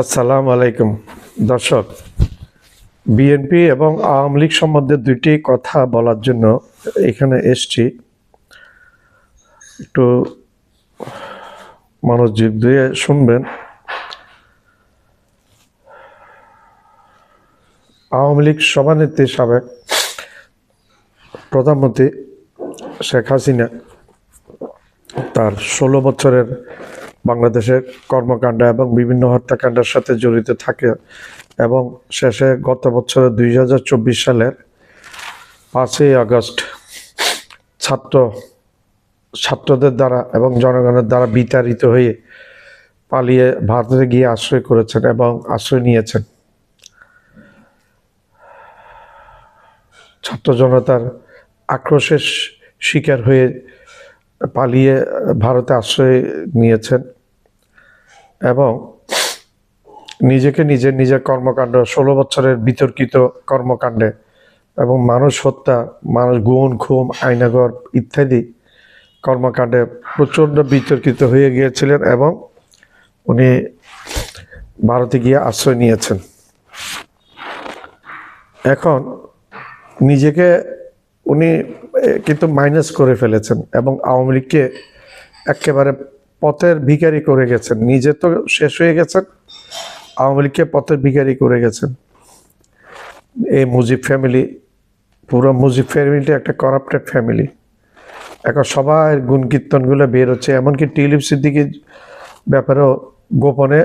আসসালামু আলাইকুম। দর্শক বিএনপি এবং আওয়ামী লীগ সম্বন্ধে দুইটি কথা বলার জন্য এখানে এসছি। একটু মনোযোগ দিয়ে শুনবেন। আওয়ামী লীগ সভানেত্রী সাবেক প্রধানমন্ত্রী শেখ হাসিনা তার ষোলো বছরের বাংলাদেশের কর্মকাণ্ড এবং বিভিন্ন হত্যাকাণ্ডের সাথে জড়িত থাকে এবং শেষে গত বছরের দুই হাজার চব্বিশ সালের পাঁচই আগস্ট ছাত্র, ছাত্রদের দ্বারা এবং জনগণের দ্বারা বিতাড়িত হয়ে পালিয়ে ভারতে গিয়ে আশ্রয় করেছেন এবং আশ্রয় নিয়েছেন। ছাত্র জনতার আক্রোশের শিকার হয়ে পালিয়ে ভারতে আশ্রয় নিয়েছেন। এবং নিজেকে নিজের নিজের কর্মকাণ্ড, ষোলো বছরের বিতর্কিত কর্মকাণ্ডে এবং মানুষ হত্যা, মানুষ গুণ খুম, আইনাগর ইত্যাদি কর্মকাণ্ডে প্রচণ্ড বিতর্কিত হয়ে গিয়েছিলেন এবং উনি ভারতে গিয়ে আশ্রয় নিয়েছেন। এখন নিজেকে উনি কিন্তু মাইনাস করে ফেলেছেন এবং আওয়ামী লীগকে একেবারে পথের ভিখারি করে গেছেন। নিজে তো শেষ হয়ে গেছেন, আওয়ামী লীগকে পথের ভিখারি করে গেছেন। এই মুজিব ফ্যামিলি, পুরো মুজিব ফ্যামিলিটা একটা করাপ্টেড ফ্যামিলি এখন সবার গুণ কীর্তনগুলো বের হচ্ছে, এমনকি টিলিপ সিদ্দিকির ব্যাপারেও গোপনে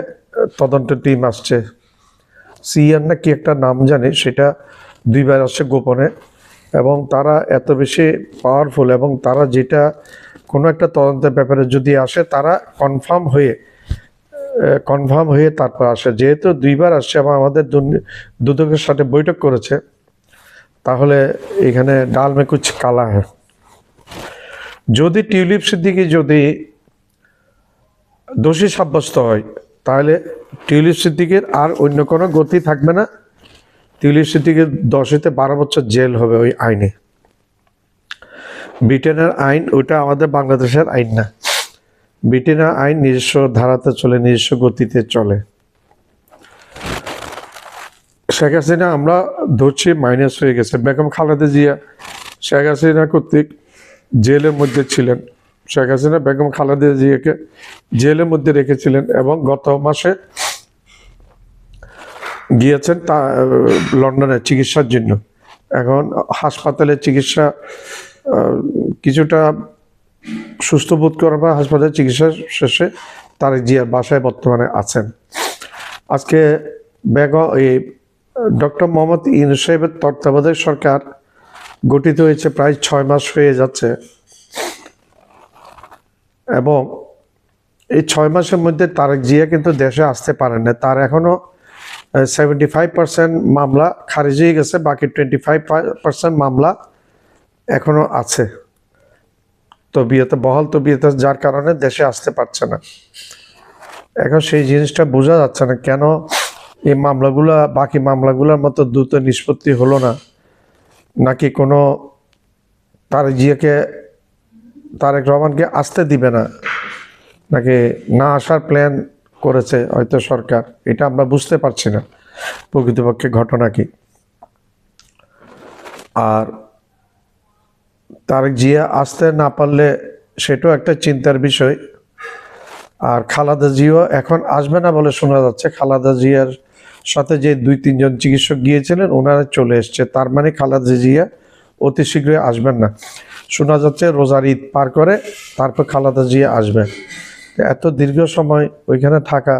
তদন্ত টিম আসছে। সিএন না কি একটা নাম জানি, সেটা দুইবার আসছে গোপনে। এবং তারা এত বেশি পাওয়ারফুল এবং তারা যেটা কোনো একটা তদন্তের ব্যাপারে যদি আসে, তারা কনফার্ম হয়ে কনফার্ম হয়ে তারপর আসে। যেহেতু দুইবার আসছে এবং আমাদের দুদকের সাথে বৈঠক করেছে, তাহলে এখানে ডাল মে কুচ কালা হ্যাঁ। যদি টিউলিপ সিদ্দিকি যদি দোষী সাব্যস্ত হয়, তাহলে টিউলিপ সিদ্দিকের আর অন্য কোনো গতি থাকবে না। টিউলিপ সিদ্দিকের দশ হতে বারো বছর জেল হবে ওই আইনে। ব্রিটেনের আইন ওইটা আমাদের বাংলাদেশের আইন না। ব্রিটেনের আইন নিজস্ব ধারাতে চলে, নিজস্ব গতিতে চলে। শেখ হাসিনা, আমরা ধরছি মাইনাস হয়ে গেছে। বেগম খালেদা জিয়া, শেখ হাসিনা কর্তৃক জেলের মধ্যে ছিলেন। শেখ হাসিনা বেগম খালেদা জিয়াকে জেলের মধ্যে রেখেছিলেন এবং গত মাসে গিয়েছেন তা, লন্ডনে চিকিৎসার জন্য। এখন হাসপাতালে চিকিৎসা কিছুটা সুস্থ বোধ করার পর হাসপাতালে চিকিৎসা শেষে তারেক জিয়ার বাসায় বর্তমানে আছেন। আজকে বেগ এই ডক্টর মোহাম্মদ ইউনুস সাহেবের তত্ত্বাবধায়ক সরকার গঠিত হয়েছে প্রায় ছয় মাস হয়ে যাচ্ছে। এবং এই ছয় মাসের মধ্যে তারেক জিয়া কিন্তু দেশে আসতে পারেন না তার এখনও সেভেন্টি ফাইভ পার্সেন্ট মামলা খারিজ হয়ে গেছে, বাকি টোয়েন্টি ফাইভ পার্সেন্ট মামলা এখনও আছে। তবিয়তে, বহাল তবিয়তে যার কারণে দেশে আসতে পারছে না। এখন সেই জিনিসটা বোঝা যাচ্ছে না কেন এই মামলাগুলা, বাকি মামলাগুলোর মতো দ্রুত নিষ্পত্তি হলো না। নাকি কোনো তার জিয়াকে তারেক রহমানকে আসতে দিবে না? নাকি না আসার প্ল্যান করেছে হয়তো সরকার? এটা আমরা বুঝতে পারছি না। প্রকৃতপক্ষে ঘটনা কি? আর তারেক জিয়া আসতে না পারলে সেটাও একটা চিন্তার বিষয়। আর খালাদা জিও এখন আসবে না বলে শোনা যাচ্ছে। খালাদা জিয়ার সাথে যে দুই, তিনজন চিকিৎসক গিয়েছিলেন, ওনারা চলে এসছে। তার মানে খালাদা জিয়া অতি শীঘ্রই আসবেন না। শোনা যাচ্ছে রোজার ঈদ পার করে তারপর খালাদা জিয়া আসবেন এত দীর্ঘ সময় ওইখানে থাকা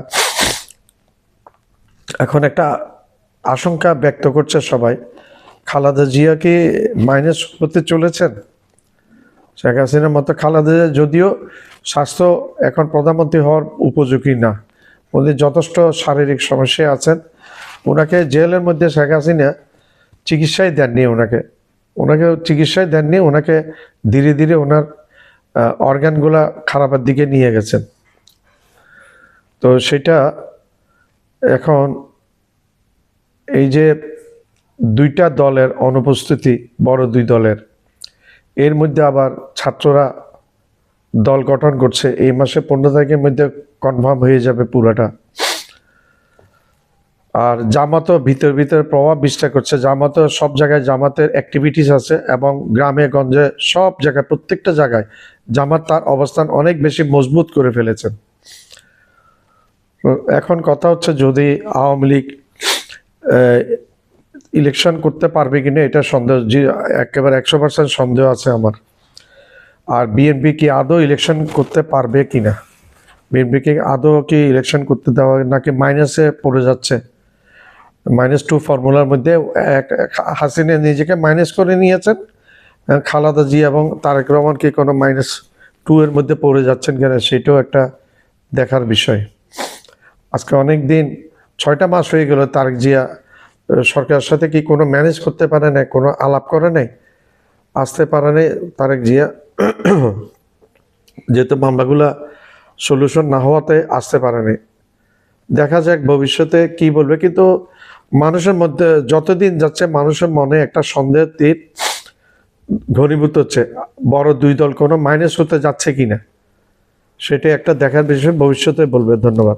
এখন একটা আশঙ্কা ব্যক্ত করছে সবাই। খালাদা জিয়া কি মাইনাস হতে চলেছেন? শেখ হাসিনার মতো খালাদা জিয়া যদিও স্বাস্থ্য এখন প্রধানমন্ত্রী হওয়ার উপযোগী না, উনি যথেষ্ট শারীরিক সমস্যায় আছেন। ওনাকে জেলের মধ্যে শেখ হাসিনা চিকিৎসাই দেননি ওনাকে ওনাকে চিকিৎসাই দেননি ওনাকে ধীরে ধীরে ওনার অর্গানগুলা খারাপের দিকে নিয়ে গেছেন। তো সেটা এখন এই যে দুইটা দলের অনুপস্থিতি, বড় দুই দলের। এর মধ্যে আবার ছাত্ররা দল গঠন করছে। এই মাসে পনেরো তারিখের মধ্যে কনফার্ম হয়ে যাবে পুরাটা। আর জামাতও ভিতর ভিতরে প্রভাব বিস্তার করছে। জামাতও সব জায়গায় জামাতের অ্যাক্টিভিটিস আছে এবং গ্রামে, গঞ্জে সব জায়গায়, প্রত্যেকটা জায়গায় জামাত তার অবস্থান অনেক বেশি মজবুত করে ফেলেছেন। এখন কথা হচ্ছে যদি আওয়ামী লীগ ইলেকশন করতে পারবে কিনা, এটা সন্দেহ জি একেবারে একশো পার্সেন্ট সন্দেহ আছে আমার। আর বিএনপি কি আদৌ ইলেকশন করতে পারবে কিনা? বিএনপি কি আদৌ কি ইলেকশন করতে দেওয়া নাকি মাইনাসে পড়ে যাচ্ছে? মাইনাস টু ফর্মুলার মধ্যে এক হাসিনা নিজেকে মাইনাস করে নিয়েছেন খালাদা জি এবং তারেক রহমান কি কোনো মাইনাস টু এর মধ্যে পড়ে যাচ্ছেন কিনা, সেটাও একটা দেখার বিষয়। আজকে অনেক দিন ছয়টা মাস হয়ে গেল তারেক জিয়া সরকারের সাথে কি কোনো ম্যানেজ করতে পারে নাই, কোনো আলাপ করে নাই? আসতে পারে নাই, তারেক জিয়া, যেহেতু মামলাগুলা সলিউশন না হওয়াতে আসতে পারেনি দেখা যাক ভবিষ্যতে কি বলবে, কিন্তু মানুষের মধ্যে যতদিন যাচ্ছে মানুষের মনে একটা সন্দেহের তীর ঘনীভূত হচ্ছে, বড় দুই দল কোনো মাইনাস হতে যাচ্ছে কিনা সেটা একটা দেখার বিষয়, ভবিষ্যতে বলবে, ধন্যবাদ।